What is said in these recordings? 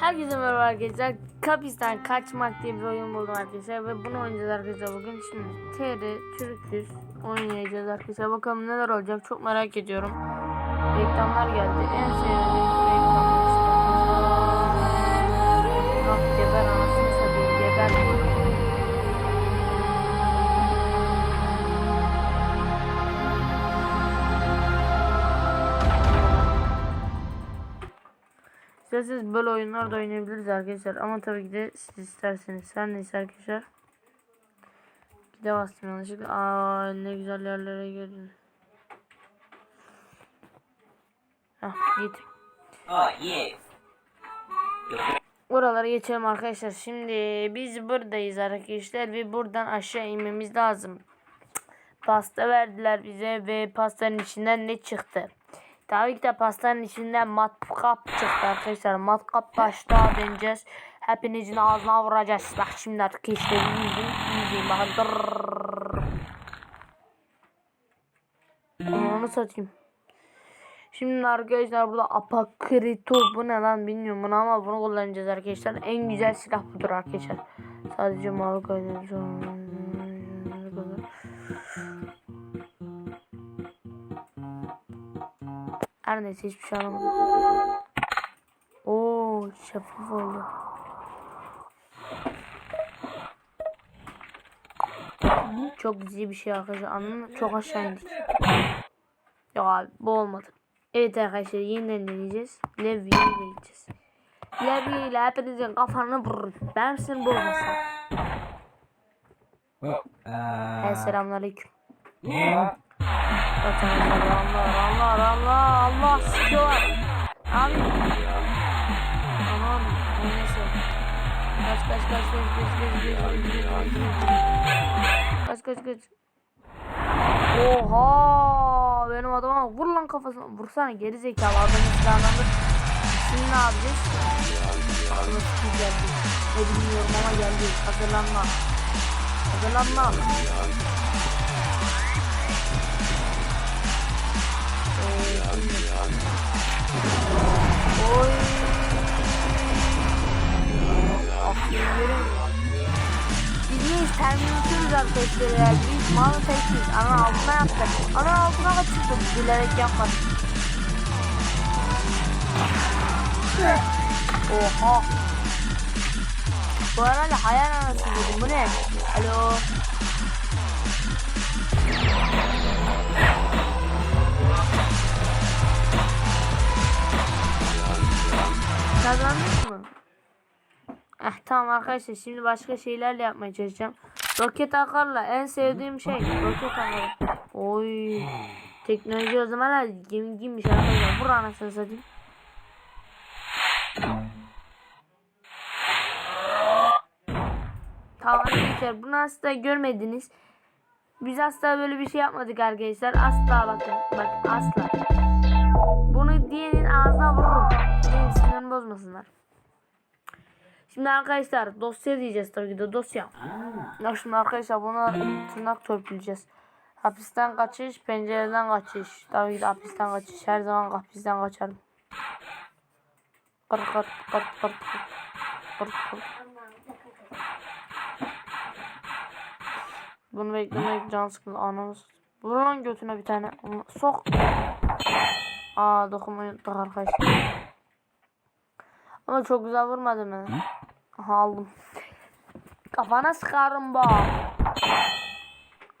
Herkese merhaba arkadaşlar. Kapistan kaçmak diye bir oyun buldum arkadaşlar ve bunu oynayacağız arkadaşlar bugün. Şimdi TR Türküz oynayacağız arkadaşlar. Bakalım neler olacak çok merak ediyorum. Reklamlar geldi. En sevdiğim reklamlar işte. Geber anasını satayım geber. İsterseniz böyle oyunlar da oynayabiliriz arkadaşlar. Ama tabii ki de siz isterseniz. Her neyse arkadaşlar. Gide bastım yanlışlıkla. Aa ne güzel yerlere gelin. Hah git. Oh yeah. Oralara geçelim arkadaşlar. Şimdi biz buradayız arkadaşlar ve buradan aşağı inmemiz lazım. Pasta verdiler bize ve pastanın içinden ne çıktı? Tabii ki de pastanın içinden matkap çıktı arkadaşlar. Matkap başta deneyeceğiz. Hepinizin ağzına vuracağız. Bak şimdi arkadaşlar izleyin. İzleyin bakın. Onu satayım. Şimdi arkadaşlar burada apakrito bu ne lan bilmiyorum bunu ama bunu kullanacağız arkadaşlar. En güzel silah budur arkadaşlar. Sadece mavi kaydediyor. Her neyse hiçbir şey anlamadım. Oo şeffaf oldu. Çok güzel bir şey arkadaşlar. Anladın? Çok aşağı indik. Yok abi bu olmadı. Evet arkadaşlar yeniden deneyeceğiz. Levye ile gideceğiz. Levye ile hepinizin kafanı vurur. Ben seni bulmasam. Hey selamünaleyküm. Kaçın Allah Allah Allah Allah sıkıyorlar. Abi. Aman neyse. Kaç kaç kaç kaç kaç kaç kaç kaç kaç kaç kaç Oha benim adama vur lan kafasına vursana geri zekalı adamın silahlandır. Şimdi ne yapacağız? Aklıma fikir geldi. Ne bilmiyorum ama geldi. Hazırlanma. Hazırlanma. Oy. Aferin. Biz neyiz? Terminatörüz arkadaşlar. Biz malı tekiz. Ana altına yaptı. Ana altına kaçırdı. Bilerek yapmadı. Oha. Bu herhalde hayal anası dedim. Bu ne? Alo. Tamam arkadaşlar şimdi başka şeylerle yapmaya çalışacağım. Roket akarla en sevdiğim şey roket akarı. Oy. Teknoloji o zaman hala gemi giymiş arkadaşlar. Vur anasını satayım. Tamam arkadaşlar bunu asla görmediniz. Biz asla böyle bir şey yapmadık arkadaşlar. Asla bakın. Bak asla. Bunu diyenin ağzına vururum. Benim bozmasınlar. Şimdi arkadaşlar dosya diyeceğiz tabii ki de dosya. Ya şimdi arkadaşlar buna tırnak törpüleyeceğiz. Hapisten kaçış, pencereden kaçış. Tabii ki de hapisten kaçış. Her zaman hapisten kaçarım. Kır kır kır kır kır. Kır kır. Bunu beklemek can sıkıntı anamız. Vur lan götüne bir tane. Onu sok. Aa dokunmayı unuttuk arkadaşlar. Ama çok güzel vurmadım ben. Aha aldım. Kafana sıkarım bak.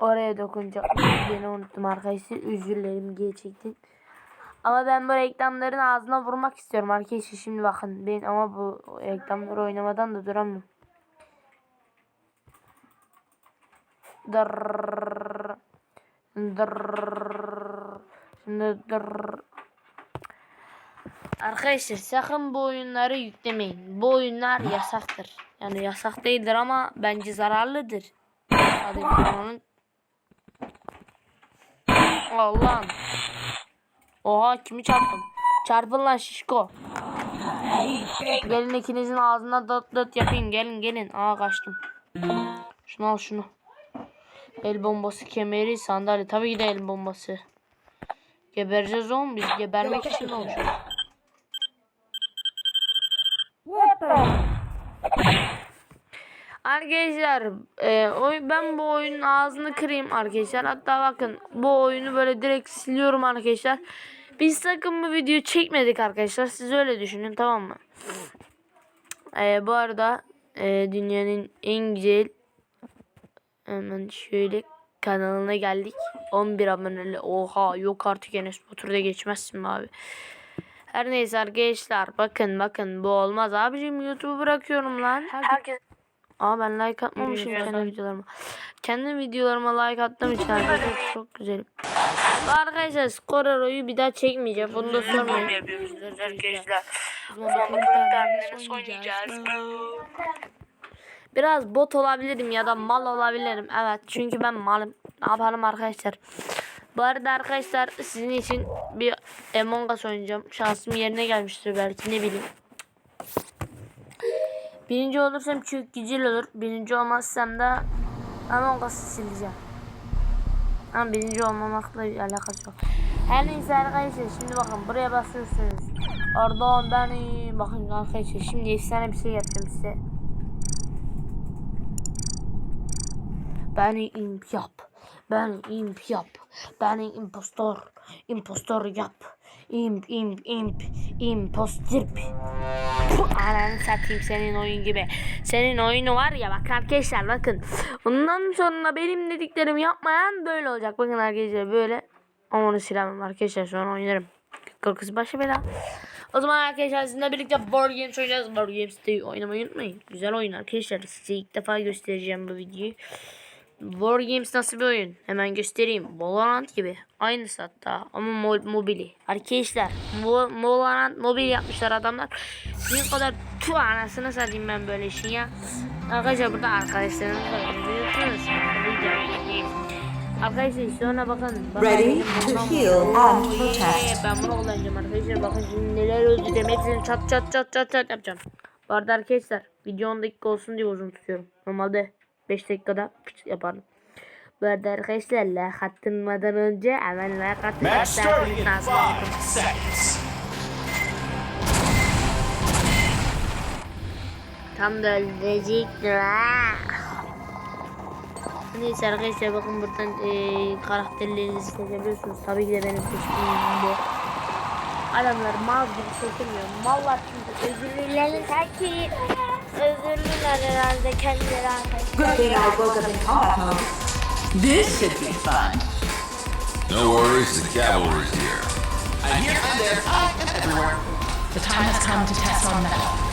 Oraya dokunacak. Yine unuttum arkadaşlar. Özür dilerim gerçekten. Ama ben bu reklamların ağzına vurmak istiyorum arkadaşlar. Şimdi bakın ben ama bu reklamları oynamadan da duramıyorum. Dırrrr. Dırrrr. Şimdi dırrrr. Arkadaşlar sakın bu oyunları yüklemeyin. Bu oyunlar yasaktır. Yani yasak değildir ama bence zararlıdır. Hadi onun. Allah'ım. Oha kimi çarptım? Çarpın lan şişko. Gelin ikinizin ağzına dot dot yapayım. Gelin gelin. Aa kaçtım. Şunu al şunu. El bombası kemeri sandalye. Tabii ki de el bombası. Gebereceğiz oğlum biz gebermek için olacak. Arkadaşlar e, ben bu oyunun ağzını kırayım arkadaşlar. Hatta bakın bu oyunu böyle direkt siliyorum arkadaşlar. Biz sakın bu video çekmedik arkadaşlar. Siz öyle düşünün tamam mı? E, bu arada e, dünyanın en güzel hemen şöyle kanalına geldik. 11 aboneli. Oha yok artık Enes Batur'da geçmezsin abi. Her neyse arkadaşlar bakın bakın bu olmaz abicim YouTube'u bırakıyorum lan. Herkes Aa ben like atmamışım kendi videolarıma. Kendi videolarıma like attığım için arkadaşlar çok güzelim. Arkadaşlar Scorero'yu bir daha çekmeyeceğim. Bunu da sormayın. arkadaşlar. Biraz bot olabilirim ya da mal olabilirim. Evet çünkü ben malım. Ne yapalım arkadaşlar. Bu arada arkadaşlar sizin için bir Among Us oynayacağım. Şansım yerine gelmiştir belki ne bileyim. Birinci olursam çok güzel olur. Birinci olmazsam da Among Us'ı sileceğim. Ama birinci olmamakla alakası yok. Her neyse arkadaşlar şimdi bakın buraya basıyorsunuz. Oradan beni bakın arkadaşlar şimdi efsane bir şey yapacağım size. Beni imp yap. Beni imp yap. Beni impostor. Impostor yap. İmp imp imp. Impostirp. Ananı satayım senin oyun gibi. Senin oyunu var ya bak arkadaşlar bakın. Ondan sonra benim dediklerimi yapmayan böyle olacak. Bakın arkadaşlar böyle. Onu silemem arkadaşlar sonra oynarım. Korkusu başı bela. O zaman arkadaşlar sizinle birlikte Board Games oynayacağız. Board Games'te oynamayı unutmayın. Güzel oyun arkadaşlar. Size ilk defa göstereceğim bu videoyu. War Games nasıl bir oyun? Hemen göstereyim. Valorant gibi. Aynısı hatta ama mo- mobili. Arkadaşlar Mo- Valorant mobil yapmışlar adamlar. Sizin kadar tu anasını satayım ben böyle işin ya. Arkadaşlar burada arkadaşlarınızla görüyorsunuz. Arkadaşlar sonra bakın. bakın Ready to heal and protect. Ben bunu kullanacağım arkadaşlar. Bakın şimdi neler öldüreceğim. Hepsini çat çat çat çat çat yapacağım. Bu arada arkadaşlar video 10 dakika olsun diye uzun tutuyorum. Normalde 5 dakikada yaparım. Bu arada arkadaşlar like atılmadan önce hemen like atın. Match starting in seconds. Tam da ölecektir ha. Neyse arkadaşlar bakın buradan eee karakterlerinizi seçebiliyorsunuz. Tabii ki de benim seçtiğim bu. Adamlar mal gibi seçilmiyor. Mallar çünkü özürlülerin sanki özürlüler herhalde kendileri arkadaşlar. Good thing I woke up in combat mode. This should be fun. No worries, the cavalry's here. I'm here, I'm there, I am everywhere. The time has come to test our metal.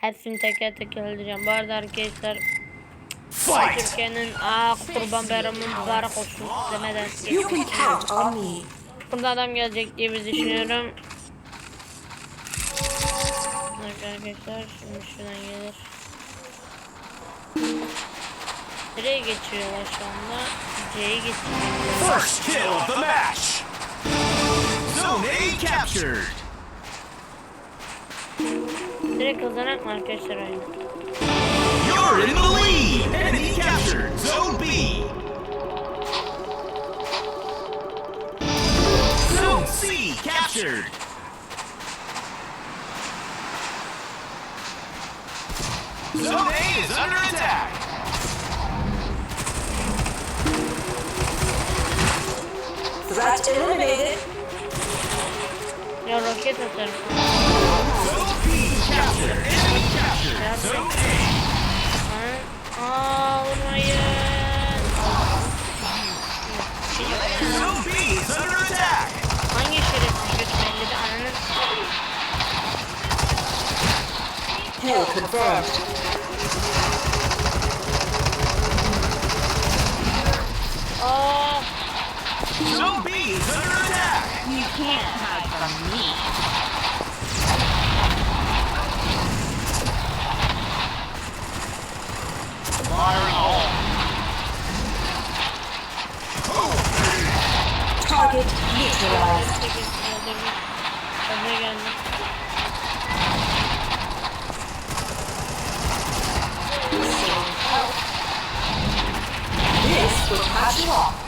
Hepsini teker teker öldüreceğim. Bu arada arkadaşlar! Türkiye'nin aa kurban bayramı mübarek olsun demeden You can count on me. Burada adam gelecek diye düşünüyorum. Evet arkadaşlar şimdi şuradan gelir. Nereye geçiriyorlar şu anda? C'ye geçiriyorlar. First kill of the match! Zone A captured! Direkt kazanak mı arkadaşlar oyunu? You're in the lead! Enemy captured! Zone B! Zone C captured! Threat eliminated. Ya roket atarım. Zone B captured! Enemy captured! Zone A! Ha? Aa vurmayın. Zone B is under attack! Hangi şerefsiz götürmeli de ananı Kill confirmed. Aa No bees under attack! You can't hide from me. Firing all. Target neutralized. This will cut you off.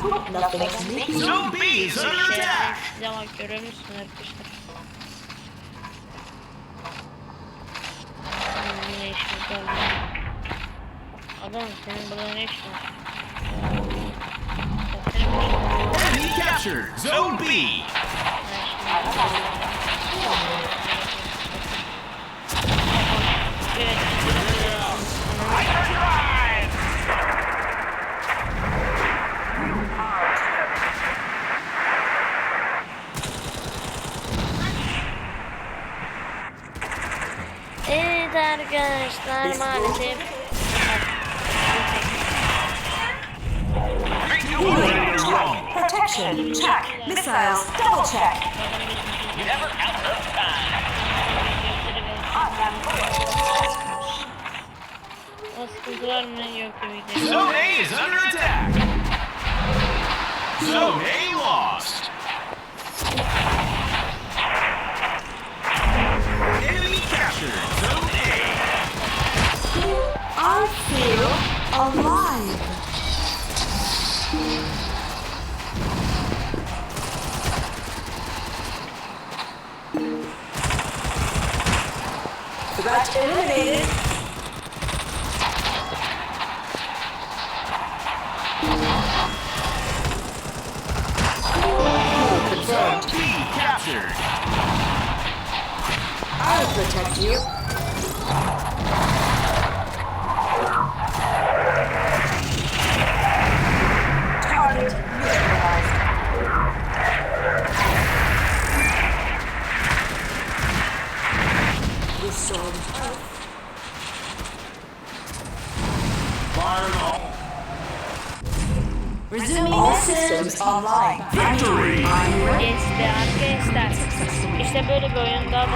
İs under attack. Şerefsiz ama görüyormuşsun arkadaşlar. Senin ne işin var? Adam senin burada ne işin var? Enemy captured. Zone B. Evet arkadaşlar maalesef Protection. Check. Missiles. Double check. o sıkıntı var mı yok tabii. Zone A is under attack. Zone A Threat eliminated. Confirmed. Captured. I'll protect you. Online. Victory. Geçti arkadaşlar. İşte böyle bir oyun daha